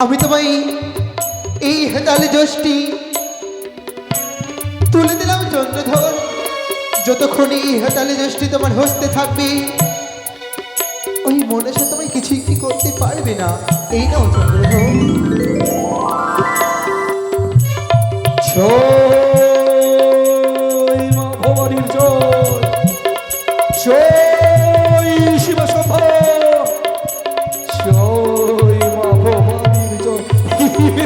আমি তোমায় এই হেতালি জোষ্টি তুলে দিলাম চন্দ্রধর। যতক্ষণ এই হেতাল জোষ্টি তোমার হসতে থাকবে, ওই মনে সে তোমায় কিছুই কি করতে পারবে না। এই নাও চন্দ্রধর।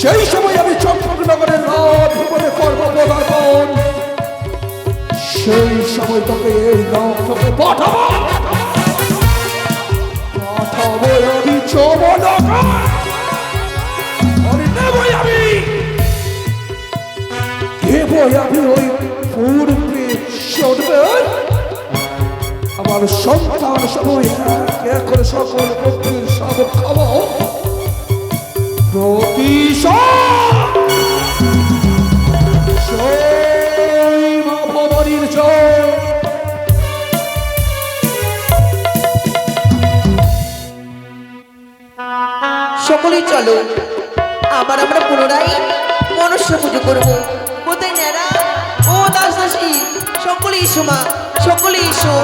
সেই সময় আমি চম্পক নগরের রাত ভুবনে করব সেই সময় তোকে এই নাম তোকে পাঠাবো। পাঠাবো আমি চমনগর আমি। ওই আমার সন্তান সময় করে সকল ভক্তির সব খাব সকলেই চলো, আবার আমরা পুনরায় মনুষ্য পুজো করব। কোথায় নেরা ও দাস দাসী, সকলেই এসো মা, সকলেই এসো।